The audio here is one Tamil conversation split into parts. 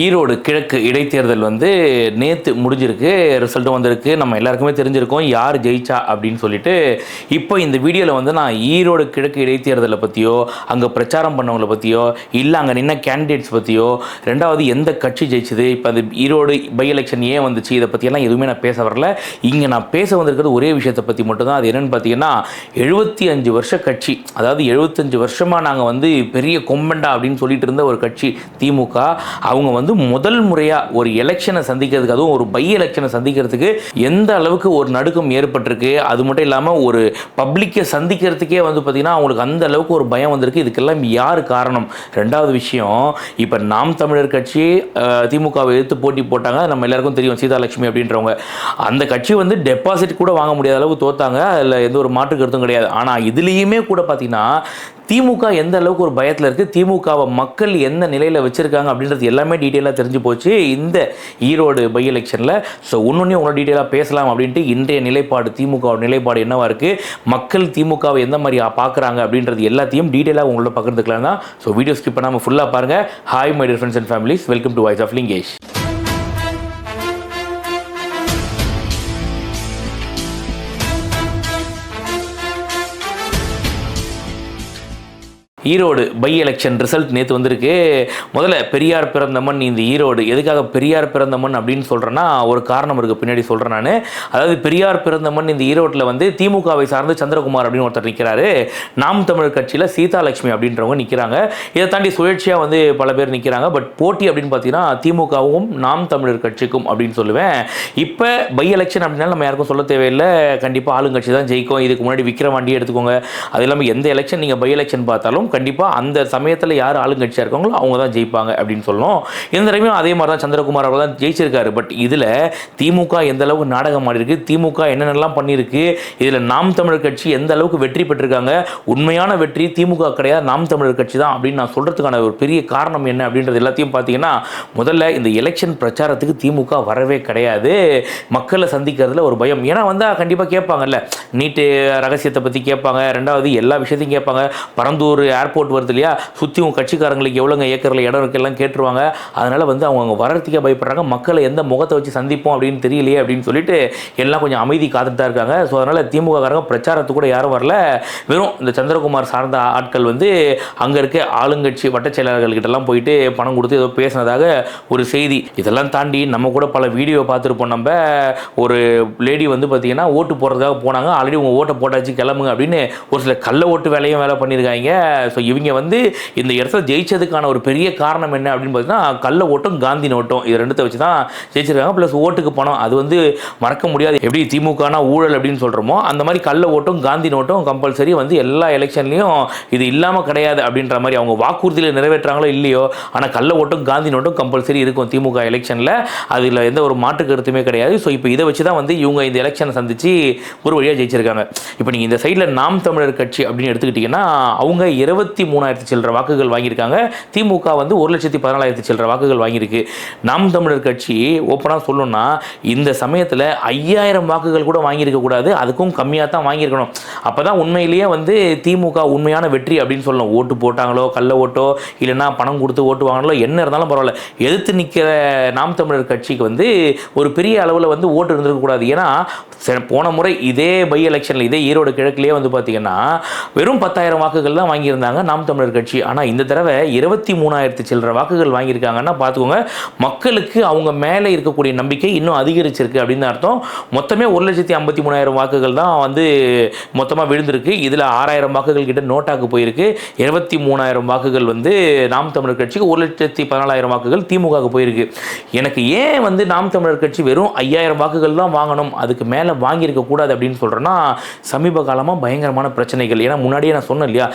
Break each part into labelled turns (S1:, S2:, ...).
S1: ஈரோடு கிழக்கு இடைத்தேர்தல் வந்து நேற்று முடிஞ்சிருக்கு ரிசல்ட்டும் வந்திருக்கு. நம்ம எல்லாருக்குமே தெரிஞ்சிருக்கோம் யார் ஜெயிச்சா அப்படின்னு சொல்லிட்டு இப்போ இந்த வீடியோவில் வந்து நான் ஈரோடு கிழக்கு இடைத்தேர்தலை பற்றியோ அங்கே பிரச்சாரம் பண்ணவங்கள பற்றியோ இல்லை அங்கே நின்ன கேண்டிடேட்ஸ் பற்றியோ ரெண்டாவது எந்த கட்சி ஜெயிச்சது இப்போ அது ஈரோடு பை எலெக்ஷன் ஏன் வந்துச்சு இதை பற்றியெல்லாம் எதுவுமே நான் பேச வரல. இங்கே நான் பேச வந்திருக்கிறது ஒரே விஷயத்தை பற்றி மட்டும்தான் அது என்னென்னு பார்த்தீங்கன்னா எழுபத்தி அஞ்சு வருஷ கட்சி. அதாவது எழுபத்தஞ்சு வருஷமாக நாங்கள் வந்து பெரிய கொம்பண்டா அப்படின்னு சொல்லிட்டு இருந்த ஒரு கட்சி திமுக. அவங்க வந்து வந்து முதல் முறையாக ஒரு எலெக்ஷனை சந்திக்கிறதுக்கு அதுவும் ஒரு பை எலெக்ஷனை சந்திக்கிறதுக்கு எந்த அளவுக்கு ஒரு நடுக்கம் ஏற்பட்டிருக்கு? அது மட்டும் இல்லாமல் ஒரு பப்ளிக்கை சந்திக்கிறதுக்கே வந்து பார்த்திங்கன்னா அவங்களுக்கு அந்த அளவுக்கு ஒரு பயம் வந்திருக்கு. இதுக்கெல்லாம் யார் காரணம்? ரெண்டாவது விஷயம் இப்போ நாம் தமிழர் கட்சி திமுகவை எதிர்த்து போட்டி போட்டாங்க. நம்ம எல்லாருக்கும் தெரியும். சீதாலட்சுமி அப்படின்றவங்க. அந்த கட்சி வந்து டெபாசிட் கூட வாங்க முடியாத அளவுக்கு தோத்தாங்க. அதில் எந்த ஒரு மாற்று கருத்தும் கிடையாது. ஆனால் இதுலேயுமே கூட பார்த்திங்கன்னா திமுக எந்த அளவுக்கு ஒரு பயத்தில் இருக்குது திமுகவை மக்கள் எந்த நிலையில் வச்சுருக்காங்க அப்படின்றது எல்லாமே டீட்டெயிலாக தெரிஞ்சு போச்சு. இந்த ஈரோடு பை எலெக்ஷனில் ஸோ ஒன்று உங்களோட டீட்டெயிலாக பேசலாம் அப்படின்ட்டு இன்றைய நிலைப்பாடு திமுக நிலைப்பாடு என்னவாக இருக்குது மக்கள் திமுகவை எந்த மாதிரி பார்க்குறாங்க அப்படின்றது எல்லாத்தையும் டீட்டெயிலாக உங்களோட பகிர்ந்துக்கலாம் தான் ஸோ வீடியோ ஸ்கிப் பண்ணாமல் ஃபுல்லாக பாருங்கள் hi my dear friends and families welcome to voice of Lingesh Erode by election result நேற்று வந்திருக்கு. முதல்ல பெரியார் பிறந்த மண் இந்த ஈரோடு. எதுக்காக பெரியார் பிறந்த மண் அப்படின்னு சொல்கிறேன்னா ஒரு காரணம் இருக்குது பின்னாடி சொல்கிறேன் நான். அதாவது பெரியார் பிறந்த மண் இந்த ஈரோட்டில் வந்து திமுகவை சார்ந்து சந்திரகுமார் அப்படின்னு ஒருத்தர் நிற்கிறாரு நாம் தமிழ் கட்சியில் சீதாலட்சுமி அப்படின்றவங்க நிற்கிறாங்க இதை தாண்டி சுழற்சியாக வந்து பல பேர் நிற்கிறாங்க பட் போட்டி அப்படின்னு பார்த்தீங்கன்னா திமுகவும் நாம் தமிழர் கட்சிக்கும் அப்படின்னு சொல்லுவேன். இப்போ பை எலெக்ஷன் அப்படின்னா நம்ம யாருக்கும் சொல்ல தேவையில்லை. கண்டிப்பாக ஆளுங்கட்சி தான் ஜெயிக்கும். இதுக்கு முன்னாடி விக்கிரவாண்டியே எடுத்துக்கோங்க. அது இல்லாமல் எந்த எலெக்ஷன் நீங்கள் பை எலெக்ஷன் பார்த்தாலும் கண்டிப்பாக அந்த சமயத்தில் யார் ஆளுங்கட்சியாக இருக்காங்களோ அவங்க தான் ஜெயிப்பாங்க அப்படின்னு சொல்லணும். இந்த தடவையும் அதே மாதிரி தான் சந்திரகுமார் அவர் தான் ஜெயிச்சிருக்காரு. பட் இதில் திமுக எந்த அளவுக்கு நாடகம் ஆடிருக்கு திமுக என்னென்னலாம் பண்ணியிருக்கு இதில் நாம் தமிழர் கட்சி எந்த அளவுக்கு வெற்றி பெற்றிருக்காங்க உண்மையான வெற்றி திமுக கிடையாது நாம் தமிழர் கட்சி தான் அப்படின்னு நான் சொல்கிறதுக்கான ஒரு பெரிய காரணம் என்ன அப்படின்றது எல்லாத்தையும் பார்த்தீங்கன்னா முதல்ல இந்த எலெக்ஷன் பிரச்சாரத்துக்கு திமுக வரவே கிடையாது. மக்களை சந்திக்கிறதுல ஒரு பயம். ஏன்னா வந்தால் கண்டிப்பாக கேட்பாங்கல்ல. நீட்டு ரகசியத்தை பற்றி கேட்பாங்க. ரெண்டாவது எல்லா விஷயத்தையும் கேட்பாங்க. பரந்தூர் ஏர்போர்ட் வருது இல்லையா? சுற்றி உங்கள் கட்சிக்காரங்களுக்கு எவ்வளோங்க ஏக்கரில் இடம் இருக்கு எல்லாம் கேட்டுருவாங்க. அதனால் வந்து அவங்க அங்கே வரத்துக்கே பயப்படுறாங்க. மக்களை எந்த முகத்தை வச்சு சந்திப்போம் அப்படின்னு தெரியலையே அப்படின்னு சொல்லிட்டு எல்லாம் கொஞ்சம் அமைதி காத்துட்டு தான் இருக்காங்க. ஸோ அதனால் திமுககாரங்க பிரச்சாரத்துக்கு கூட யாரும் வரல. வெறும் இந்த சந்திரகுமார் சார்ந்த ஆட்கள் வந்து அங்கே இருக்க ஆளுங்கட்சி வட்ட செயலாளர்கள்கிட்டலாம் போயிட்டு பணம் கொடுத்து ஏதோ பேசினதாக ஒரு செய்தி. இதெல்லாம் தாண்டி நம்ம கூட பல வீடியோ பார்த்துருப்போம். நம்ம ஒரு லேடி வந்து பார்த்தீங்கன்னா ஓட்டு போடுறதுக்காக போனாங்க. ஆல்ரெடி உங்கள் ஓட்டை போட்டாச்சு கிளம்புங்க அப்படின்னு ஒரு சில கள்ள ஓட்டு வேலையும் வேலை பண்ணியிருக்காங்க. ஸோ இவங்க வந்து இந்த இடத்துல ஜெயிச்சதுக்கான ஒரு பெரிய காரணம் என்ன அப்படின்னு பார்த்தீங்கன்னா கள்ள ஓட்டம் காந்தி நோட்டம் இது ரெண்டுத்தை வச்சு தான் ஜெயிச்சிருக்காங்க. ப்ளஸ் ஓட்டுக்கு பணம். அது வந்து மறக்க முடியாது. எப்படி திமுகனா ஊழல் அப்படின்னு சொல்கிறோமோ அந்த மாதிரி கள்ள ஓட்டும் காந்தி நோட்டும் கம்பல்சரி வந்து எல்லா எலெக்ஷன்லையும் இது இல்லாமல் கிடையாது அப்படின்ற மாதிரி அவங்க வாக்குறுதியில் நிறைவேற்றாங்களோ இல்லையோ ஆனால் கள்ள ஓட்டும் காந்தி நோட்டும் கம்பல்சரி இருக்கும் திமுக எலெக்ஷனில் அதில் எந்த ஒரு மாற்று கருத்துமே கிடையாது. ஸோ இப்போ இதை வச்சு தான் வந்து இவங்க இந்த எலெக்ஷனை சந்தித்து ஒரு வழியாக ஜெயிச்சிருக்காங்க. இப்போ நீங்கள் இந்த சைடில் நாம் தமிழர் கட்சி அப்படின்னு எடுத்துக்கிட்டிங்கன்னா அவங்க இருபத்தி மூணாயிரத்து சில்லற வாக்குகள் வாங்கியிருக்காங்க. திமுக வந்து ஒரு லட்சத்தி பதினாலாயிரத்து சில்லற வாக்குகள் வாங்கியிருக்கு. நாம் தமிழர் கட்சி ஓப்பனாக சொல்லணும்னா இந்த சமயத்தில் ஐயாயிரம் வாக்குகள் கூட வாங்கியிருக்க கூடாது. அதுக்கும் கம்மியாக தான் வாங்கியிருக்கணும். அப்போ தான் உண்மையிலேயே வந்து திமுக உண்மையான வெற்றி அப்படின்னு சொல்லணும். ஓட்டு போட்டாங்களோ கள்ள ஓட்டோ இல்லைன்னா பணம் கொடுத்து ஓட்டு வாங்கினாலோ என்ன இருந்தாலும் பரவாயில்ல. எதிர்த்து நிற்கிற நாம் தமிழர் கட்சிக்கு வந்து ஒரு பெரிய அளவில் வந்து ஓட்டு இருந்திருக்கக்கூடாது ஏன்னா போன முறை இதே பை எலெக்ஷனில் இதே ஈரோடு கிழக்குலேயே வந்து பார்த்தீங்கன்னா வெறும் பத்தாயிரம் வாக்குகள் தான் வாங்கியிருந்தாங்க. நாம் தமிழர் கட்சி. ஆனால் இந்த தடவை இருபத்தி மூணாயிரத்து சில்லற வாக்குகள் வாங்கியிருக்காங்கன்னா பார்த்துக்கோங்க மக்களுக்கு அவங்க மேலே இருக்கக்கூடிய நம்பிக்கை இன்னும் அதிகரிச்சிருக்கு அப்படின்னு அர்த்தம். மொத்தமே ஒரு லட்சத்தி ஐம்பத்தி மூணாயிரம் வாக்குகள் தான் வந்து மொத்தமாக விழுந்திருக்கு. இதில் ஆறாயிரம் வாக்குகள் கிட்ட நோட்டாக்கு போயிருக்கு. இருபத்தி மூணாயிரம் வாக்குகள் வந்து நாம் தமிழர் கட்சிக்கு ஒரு லட்சத்தி பதினாலாயிரம் வாக்குகள் திமுகவுக்கு போயிருக்கு. எனக்கு ஏன் வந்து நாம் தமிழர் கட்சி வெறும் ஐயாயிரம் வாக்குகள் தான் வாங்கணும் அதுக்கு மேலே வாங்கியிருக்க கூடாது அப்படின்னு சொல்கிறேன்னா சமீப காலமாக பயங்கரமான பிரச்சனைகள். ஏன்னா முன்னாடியே நான் சொன்னேன் இல்லையா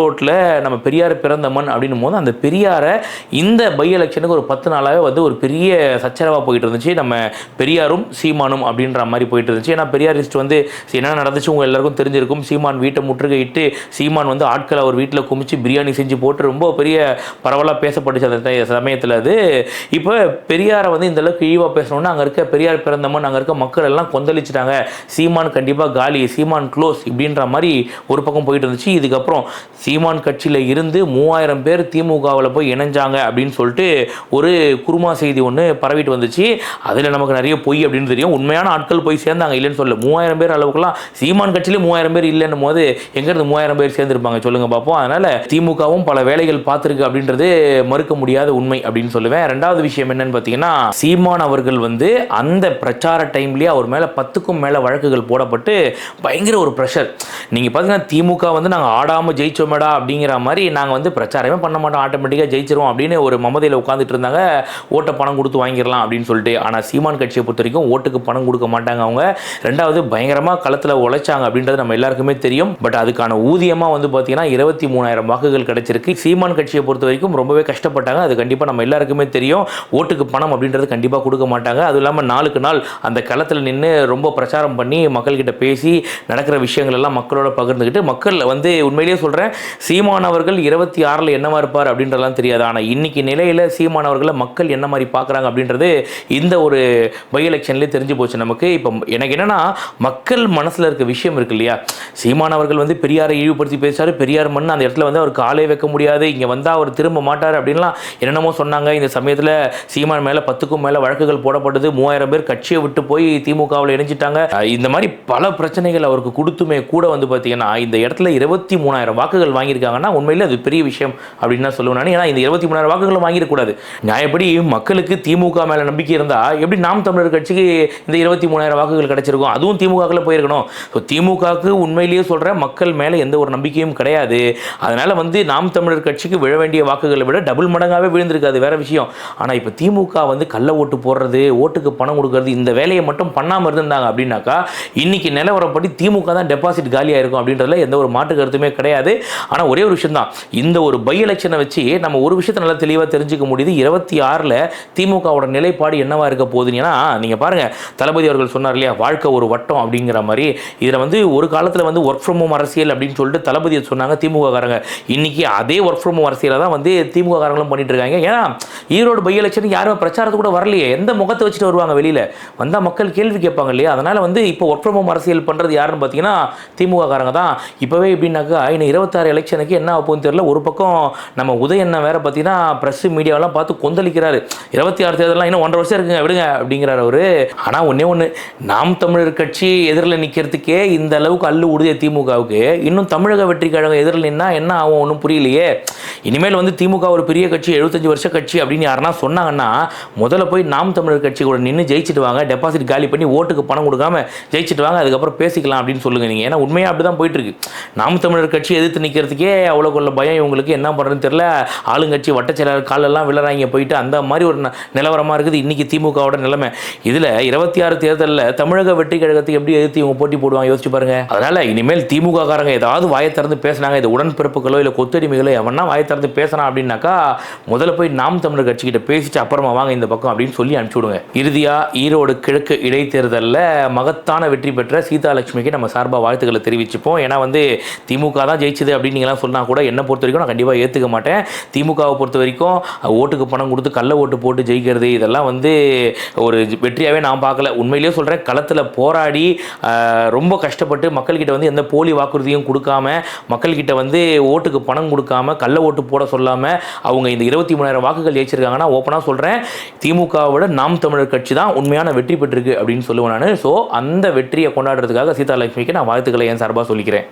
S1: ஈரோட்டில் நம்ம பெரியார் பிறந்த மண் அப்படின்னும் போது அந்த பெரியாரை இந்த பை எலெக்ஷனுக்கு ஒரு பத்து நாளாகவே வந்து ஒரு பெரிய சச்சரவாக போயிட்டு இருந்துச்சு. நம்ம பெரியாரும் சீமானும் அப்படின்ற மாதிரி போயிட்டு இருந்துச்சு. ஏன்னா பெரியாரிஸ்ட் வந்து என்ன நடந்துச்சு உங்கள் எல்லாருக்கும் தெரிஞ்சிருக்கும். சீமான் வீட்டை முற்றுகையிட்டு சீமான் வந்து ஆட்களை அவர் வீட்டில் குமிச்சு பிரியாணி செஞ்சு போட்டு ரொம்ப பெரிய பரவலாக பேசப்பட்டுச்சு அந்த சமயத்தில் அது. இப்போ பெரியாரை வந்து இந்தளவுக்கு இழிவாக பேசணும்னா அங்கே இருக்க பெரியார் பிறந்தமன் அங்கே இருக்க மக்கள் எல்லாம் கொந்தளிச்சிட்டாங்க. சீமான் கண்டிப்பாக காலி சீமான் க்ளோஸ் இப்படின்ற மாதிரி ஒரு பக்கம் போயிட்டு இருந்துச்சு. இதுக்கப்புறம் சீமான் கட்சியில் இருந்து மூவாயிரம் பேர் திமுகவில் போய் இணைஞ்சாங்க அப்படின்னு சொல்லிட்டு ஒரு குருமா செய்தி ஒன்று பரவிட்டு வந்துச்சு. அதில் நமக்கு நிறைய பொய் அப்படின்னு தெரியும். உண்மையான ஆட்கள் போய் சேர்ந்தாங்க இல்லைன்னு சொல்ல மூவாயிரம் பேர் அளவுக்குலாம் சீமான் கட்சியிலே மூவாயிரம் பேர் இல்லைன்னும் போது எங்கேருந்து மூவாயிரம் பேர் சேர்ந்துருப்பாங்க சொல்லுங்கள் பார்ப்போம் அதனால் திமுகவும் பல வேலைகள் பார்த்துருக்கு அப்படின்றது மறுக்க முடியாத உண்மை அப்படின்னு சொல்லுவேன். ரெண்டாவது விஷயம் என்னன்னு பார்த்தீங்கன்னா சீமான் அவர்கள் வந்து அந்த பிரச்சார டைம்லேயே அவர் மேலே பத்துக்கும் மேலே வழக்குகள் போடப்பட்டு பயங்கர ஒரு ப்ரெஷர் நீங்கள் பார்த்தீங்கன்னா திமுக வந்து நாங்கள் ஆடாமல் ஜெயிச்சோமேடா அப்படிங்கிற மாதிரி நாங்கள் வந்து பிரச்சாரமே பண்ண மாட்டோம். ஆட்டோமேட்டிக்காக ஜெயிச்சிருவோம் அப்படின்னு ஒரு மமதையில் உட்காந்துட்டு இருந்தாங்க. ஓட்டை பணம் கொடுத்து வாங்கிடலாம் அப்படின்னு சொல்லிட்டு. ஆனால் சீமான் கட்சியை பொறுத்த வரைக்கும் ஓட்டுக்கு பணம் கொடுக்க மாட்டாங்க அவங்க. ரெண்டாவது பயங்கரமாக களத்தில் உழைச்சாங்க அப்படின்றது நம்ம எல்லாருக்குமே தெரியும். பட் அதுக்கான ஊதியமாக வந்து பார்த்தீங்கன்னா இருபத்தி மூணாயிரம் வாக்குகள் கிடைச்சிருக்கு. சீமான் கட்சியை பொறுத்த வரைக்கும் ரொம்பவே கஷ்டப்பட்டாங்க. அது கண்டிப்பாக நம்ம எல்லாருக்குமே தெரியும். ஓட்டுக்கு பணம் அப்படின்றது கண்டிப்பாக கொடுக்க மாட்டாங்க. அதுவும் இல்லாமல் நாளுக்கு நாள் அந்த களத்தில் நின்று ரொம்ப பிரச்சாரம் பண்ணி மக்கள்கிட்ட பேசி நடக்கிற விஷயங்கள் எல்லாம் மக்களோட பகிர்ந்துக்கிட்டு மக்கள் வந்து உண்மையிலேயே சொல்கிறேன் சீமான் அவர்கள் இருபத்தி ஆறில் என்னவா இருப்பார் அப்படின்றதெல்லாம் தெரியாது. ஆனால் இன்னைக்கு நிலையில் சீமான் அவர்களை மக்கள் என்ன மாதிரி பார்க்குறாங்க அப்படின்றது இந்த ஒரு பை எலெக்ஷன்லேயே தெரிஞ்சு போச்சு நமக்கு. இப்போ எனக்கு என்னன்னா மக்கள் மனசில் இருக்க விஷயம் இருக்கு இல்லையா? சீமான் அவர்கள் வந்து பெரியாரை இழிவுபடுத்தி பேசுகிறார் பெரியார் மண் அந்த இடத்துல வந்து அவர் காலே வைக்க முடியாது. இங்கே வந்தால் அவர் திரும்ப மாட்டார் அப்படின்லாம் என்னென்னமோ சொன்னாங்க. இந்த சமயத்தில் சீமான் மேலே பத்துக்கும் மேலே வழக்குகள் போடப்பட்டது. மூவாயிரம் பேர் கட்சியை விட்டு போய் திமுகவில் இணைஞ்சிட்டாங்க. இந்த மாதிரி பல பிரச்சனைகள் அவருக்கு கொடுத்துமே கூட வந்து பார்த்தீங்கன்னா இந்த இடத்துல இருபத்தி மூணாயிரம் வாக்குகள் வாங்கியிருக்காங்கன்னா உண்மையில் அது பெரிய விஷயம் அப்படின்னு தான் சொல்லுவேன் நான். ஏன்னா இந்த இருபத்தி மூணாயிரம் வாக்குகளும் வாங்கிடக்கூடாது நியாயப்படி மக்களுக்கு திமுக மேலே நம்பிக்கை இருந்தால் எப்படி நாம் தமிழர் கட்சிக்கு இந்த இருபத்தி மூணாயிரம் வாக்குகள் கிடைச்சிருக்கும் அதுவும் திமுகவில் போயிருக்கணும். ஸோ திமுகவுக்கு உண்மையிலேயே சொல்கிறேன் மக்கள் மேலே எந்த ஒரு நம்பிக்கையும் கிடையாது. அதனால் வந்து நாம் தமிழர் கட்சிக்கு விழ வேண்டிய வாக்குகளை விட டபுள் மடங்காகவே விழுந்திருக்காது வேற விஷயம். ஆனால் இப்போ திமுக வந்து கள்ள ஓட்டு போடுறது ஓட்டுக்கு பணம் கொடுக்கறது இந்த வேலையை மட்டும் பண்ணாமல் இருந்திருந்தாங்க அப்படின்னாக்கா இன்னைக்கு நிலவரப்படி திமுக தான் டெபாசிட் காலியாக இருக்கும் அப்படின்றதுல எந்த ஒரு மாற்று கருத்துமே கிடையாது. ஆனால் ஒரே ஒரு விஷயம் தான் இந்த ஒரு பை எலெக்ஷனை வச்சு நம்ம ஒரு விஷயத்தை நல்லா தெளிவாக தெரிஞ்சுக்க முடியுது. இருபத்தி ஆறில் திமுகவோட நிலைப்பாடு என்னவா இருக்க போகுதுன்னா நீங்கள் பாருங்கள் தளபதி அவர்கள் சொன்னார் இல்லையா வாழ்க்கை ஒரு வட்டம் அப்படிங்கிற மாதிரி. இதில் வந்து ஒரு காலத்தில் வந்து ஒர்க் ஃப்ரம் ஹோம் அரசியல் அப்படின்னு சொல்லிட்டு தளபதியை சொன்னாங்க திமுக காரங்க அதே ஒர்க் ஃப்ரம் ஹோம் அரசியலை தான் வந்து திமுக காரங்களும் பண்ணிட்டு இருக்காங்க. ஏன்னா ஈரோடு பை எலெக்ஷன் யாரும் பிரச்சாரத்து கூட வரலையே. எந்த முகத்தை வச்சுட்டு வருவாங்க வெளியில்? வந்தால் மக்கள் கேள்வி கேட்பாங்க இல்லையா? அதனால் வந்து இப்போ ஒர்க் ஃப்ரம் ஹோம் அரசியல் பண்ணுறது யாருன்னு பார்த்தீங்கன்னா திமுக காரங்க தான். இப்போவே எப்படின்னாக்கா இன்னும் இருபத்தாறு எலெக்ஷனுக்கு என்ன ஆகும்னு தெரியல. ஒரு பக்கம் நம்ம உதயண்ணன் வேறு பார்த்தீங்கன்னா ப்ரெஸ் மீடியாவெல்லாம் பார்த்து கொந்தளிக்கிறாரு. இருபத்தி ஆறு தேர்தலாம் இன்னும் ஒன்றரை வருஷம் இருக்குங்க விடுங்க அப்படிங்கிறார் அவர். ஆனால் ஒன்றே ஒன்று நாம் தமிழர் கட்சி எதிரில் நிற்கிறதுக்கே இந்த அளவுக்கு அல்லு உறுதிய திமுகவுக்கு. இன்னும் தமிழக வெற்றி கழகம் எதிரில் நின்னா என்ன ஆகும் ஒன்றும் புரியலையே. இனிமேல் வந்து திமுக ஒரு பெரிய கட்சி எழுபத்தஞ்சு வருஷ கட்சி அப்படின்னு யாருன்னா சொன்னாங்கன்னா முதல்ல போய் நாம் தமிழர் கட்சி கூட நின்று ஜெயிச்சுட்டு வாங்க டெபாசிட் காலி பண்ணி ஓட்டுக்கு பணம் கொடுக்காம ஜெயிச்சுட்டு வாங்க அதுக்கப்புறம் பேசிக்கலாம் அப்படின்னு சொல்லுங்க நீங்கள் ஏன்னா உண்மையாக அப்படி தான் போயிட்டு இருக்கு நாம் தமிழர் கட்சி எதிர்த்து நிற்கிறதுக்கே அவ்வளோ கொள்ள பயம். இவங்களுக்கு என்ன பண்ணுறதுன்னு தெரியல. ஆளுங்கட்சி வட்டச்செயலாளர் காலெல்லாம் விழறாங்க போயிட்டு அந்த மாதிரி ஒரு நிலவரமாக நிலவரமா இருக்குது இன்னைக்கு திமுகவோட நிலைமை. இதில் இருபத்தி ஆறு தேர்தலில் தமிழக வெற்றி கழகத்தை எப்படி எதிர்த்து இவங்க போட்டி போடுவாங்க? யோசிச்சு பாருங்க. அதனால இனிமேல் திமுக காரங்க ஏதாவது வாயை திறந்து பேசுனாங்க. இது உடன்பிறப்புகளோ இல்லை கொத்தடிமைகளோ எவனா வாயை திறந்து பேசினா அப்படின்னாக்கா முதல்ல போய் நாம் தமிழர் கட்சிக்கிட்ட பேசிட்டு அப்புறமா வாங்க இந்த பக்கம் அப்படின்னு சொல்லி அனுப்பிச்சி விடுங்க இறுதியாக ஈரோடு கிழக்கு இடைத்தேர்தலில் மகத்தான வெற்றி பெற்ற சீதாலட்சுமிக்கு நம்ம சார்பாக வாழ்த்துக்களை தெரிவிச்சுப்போம். ஏன்னா வந்து திமுக தான் ஜெயிச்சது அப்படின்னு நீங்களாம் சொன்னால் கூட என்னை பொறுத்த வரைக்கும் நான் கண்டிப்பாக ஏற்றுக்க மாட்டேன். திமுகவை பொறுத்த வரைக்கும் ஓட்டுக்கு பணம் கொடுத்து கள்ள ஓட்டு போட்டு ஜெயிக்கிறது இதெல்லாம் வந்து ஒரு வெற்றியாகவே நான் பார்க்கல. உண்மையிலேயே சொல்கிறேன் களத்தில் போராடி ரொம்ப கஷ்டப்பட்டு மக்கள்கிட்ட வந்து எந்த போலி வாக்குறுதியும் கொடுக்காம மக்கள்கிட்ட வந்து ஓட்டுக்கு பணம் கொடுக்காம கள்ள ஓட்டு போட சொல்லாமல் அவங்க இந்த இருபத்தி மூணாயிரம் வாக்குகள் ஜெயிச்சிருக்காங்கன்னா ஓப்பனாக சொல்கிறேன் திமுகவை விட நாம் தமிழர் கட்சி தான் உண்மையான வெற்றி பெற்றிருக்கு அப்படின்னு சொல்லுவேன் நான். ஸோ அந்த வெற்றியை கொண்டாடுறதுக்காக சீதாலட்சுமிக்கு நான் வாழ்த்துக்களை என் சார்பாக சொல்லிக்கிறேன்.